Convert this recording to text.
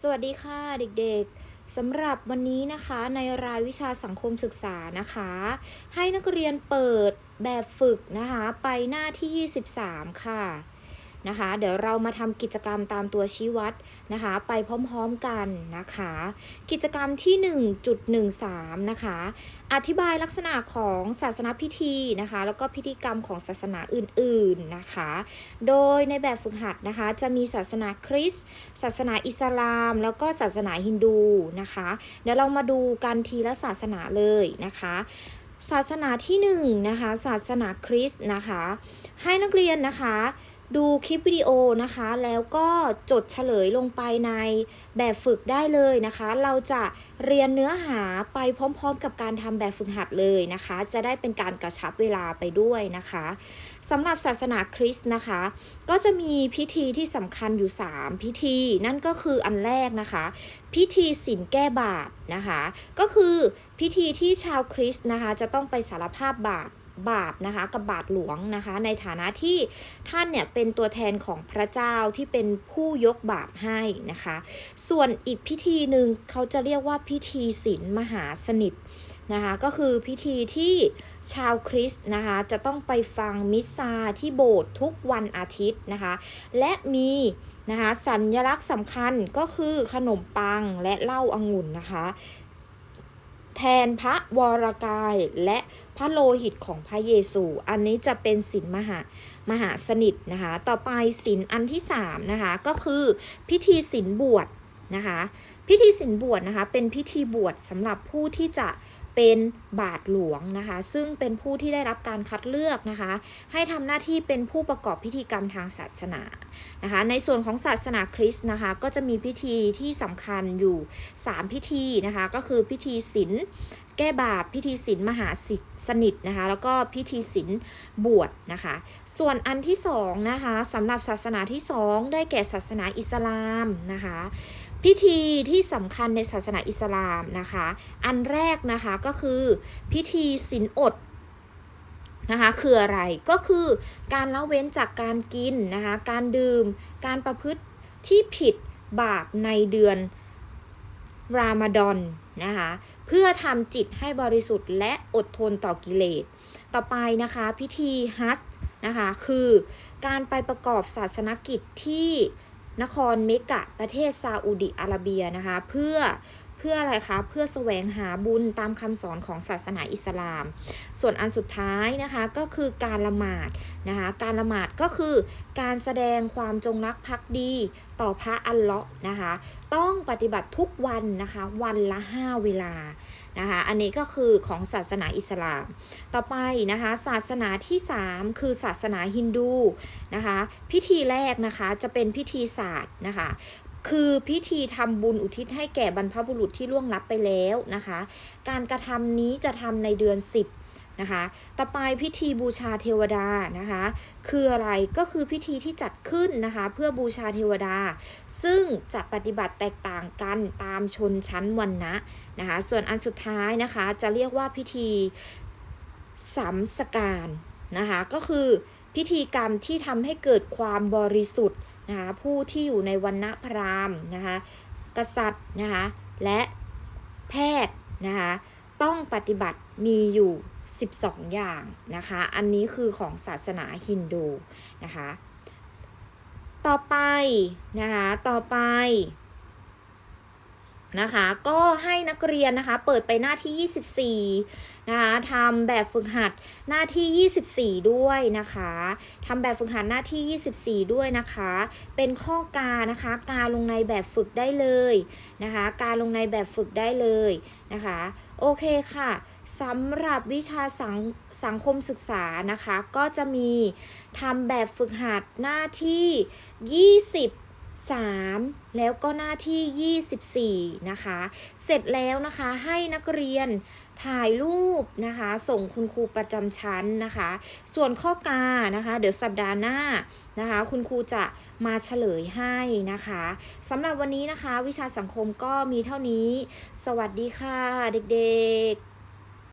สวัสดีค่ะเด็กๆสำหรับวันนี้นะคะในรายวิชาสังคมศึกษานะคะ ให้นักเรียนเปิดแบบฝึกนะคะ ไปหน้าที่ 23 ค่ะ นะคะ เดี๋ยวเรามาทำกิจกรรมตามตัวชี้วัดนะคะ ไปพร้อมๆกันนะคะ กิจกรรมที่ 1.13 นะคะ อธิบายลักษณะของศาสนพิธีนะคะ แล้วก็พิธีกรรมของศาสนาอื่นๆนะคะ โดยในแบบฝึกหัดนะคะ จะมีศาสนาคริสต์ศาสนาอิสลาม แล้วก็ศาสนาฮินดูนะคะ เดี๋ยวเรามาดูกันทีละศาสนาเลยนะคะศาสนาที่หนึ่งนะคะศาสนาคริสต์นะคะ ให้นักเรียนนะคะ ดูคลิปวิดีโอนะคะ แล้วก็จดเฉลยลงไปในแบบฝึกได้เลยนะคะ เราจะเรียนเนื้อหาไปพร้อมๆ กับการทำแบบฝึกหัดเลยนะคะ จะได้เป็นการกระชับเวลาไปด้วยนะคะสำหรับศาสนาคริสต์นะคะ ก็จะมีพิธีที่สำคัญอยู่ 3 พิธี นั่นก็คืออันแรกนะคะ พิธีศีลแก้บาปนะคะ ก็คือพิธีที่ชาวคริสต์นะคะ จะต้องไปสารภาพบาป บาปนะคะกับบาทหลวงนะคะ ในฐานะที่ท่านเนี่ยเป็นตัวแทนของพระเจ้าที่เป็นผู้ยกบาปให้นะคะ ส่วนอีกพิธีหนึ่งเขาจะเรียกว่าพิธีศีลมหาสนิทนะคะก็คือพิธีที่ชาวคริสต์นะคะจะต้องไปฟังมิสซาที่โบสถ์ทุกวันอาทิตย์นะคะ และมีนะคะสัญลักษณ์สำคัญก็คือขนมปังและเหล้าองุ่นนะคะ แทนพระวรกายและพระโลหิตของพระเยซู อันนี้จะเป็นศีลมหามหาสนิทนะคะ ต่อไปศีลอันที่3นะคะก็คือพิธีศีลบวชนะคะ พิธีศีลบวชนะคะเป็นพิธีบวชสำหรับผู้ที่จะ เป็นบาทหลวงนะคะ ซึ่งเป็นผู้ที่ได้รับการคัดเลือกนะคะ ให้ทำหน้าที่เป็นผู้ประกอบพิธีกรรมทางศาสนานะคะ ในส่วนของศาสนาคริสต์นะคะ ก็จะมีพิธีที่สำคัญอยู่ 3 พิธีนะคะ ก็คือพิธีศีลแก้บาปพิธีศีลมหาสิทธิ์สนิทนะคะ แล้วก็พิธีศีลบวชนะคะ ส่วนอันที่สองนะคะสำหรับศาสนาที่สองได้แก่ศาสนาอิสลามนะคะ พิธีที่สำคัญในศาสนาอิสลามนะคะ อันแรกนะคะก็คือพิธีศีลอดนะคะคืออะไรก็คือการละเว้นจากการกินนะคะการดื่มการประพฤติที่ผิดบาปในเดือนรามฎอนนะคะเพื่อทำจิตให้บริสุทธิ์และอดทนต่อกิเลส ต่อไปนะคะพิธีฮัจญ์นะคะคือการไปประกอบศาสนกิจที่ นครเมกะประเทศซาอุดิอาระเบียนะคะ เพื่อ เพื่ออะไรคะ เพื่อแสวงหาบุญตามคำสอนของศาสนาอิสลาม ส่วนอันสุดท้ายนะคะก็คือการละหมาดนะคะ การละหมาดก็คือการแสดงความจงรักภักดีต่อพระอัลเลาะห์นะคะ ต้องปฏิบัติทุกวันนะคะ วันละ 5 เวลานะคะ อันนี้ก็คือของศาสนาอิสลาม ต่อไปนะคะศาสนาที่ 3 คือศาสนาฮินดูนะคะ พิธีแรกนะคะจะเป็นพิธีศาสตร์นะคะ คือพิธีทำบุญอุทิศให้แก่บรรพบุรุษที่ล่วงลับไปแล้วนะคะ การกระทำนี้จะทำในเดือน 10นะคะ ต่อไปพิธีบูชาเทวดานะคะ คืออะไรก็คือพิธีที่จัดขึ้นนะคะ เพื่อบูชาเทวดา ซึ่งจะปฏิบัติแตกต่างกันตามชนชั้นวรรณะนะคะ ส่วนอันสุดท้ายนะคะ จะเรียกว่าพิธีสัมสการนะคะ ก็คือพิธีกรรมที่ทำให้เกิดความบริสุทธิ์ นะคะผู้ที่อยู่ในวันณะพราหมณ์นะคะกษัตริย์นะคะและแพทย์นะคะต้องปฏิบัติมีอยู่ 12 อย่างนะคะอันนี้คือของศาสนาฮินดูนะคะต่อไปนะคะต่อไป นะคะ ก็ให้นักเรียนนะคะ เปิดไปหน้าที่ 24 นะคะทำแบบฝึกหัดหน้าที่ 24 ด้วยนะคะทำแบบฝึกหัดหน้าที่ 24 ด้วยนะคะ เป็นข้อกานะคะ การลงในแบบฝึกได้เลยนะคะ การลงในแบบฝึกได้เลยนะคะ โอเคค่ะสำหรับวิชาสังสังคมศึกษานะคะ ก็จะมีทำแบบฝึกหัดหน้าที่ 20 3 แล้วก็หน้าที่ 24 นะคะ เสร็จแล้วนะคะให้นักเรียนถ่ายรูปนะคะ ส่งคุณครูประจำชั้นนะคะ ส่วนข้อกานะคะ เดี๋ยวสัปดาห์หน้านะคะ คุณครูจะมาเฉลยให้นะคะสำหรับวันนี้นะคะ วิชาสังคมก็มีเท่านี้ สวัสดีค่ะเด็กๆ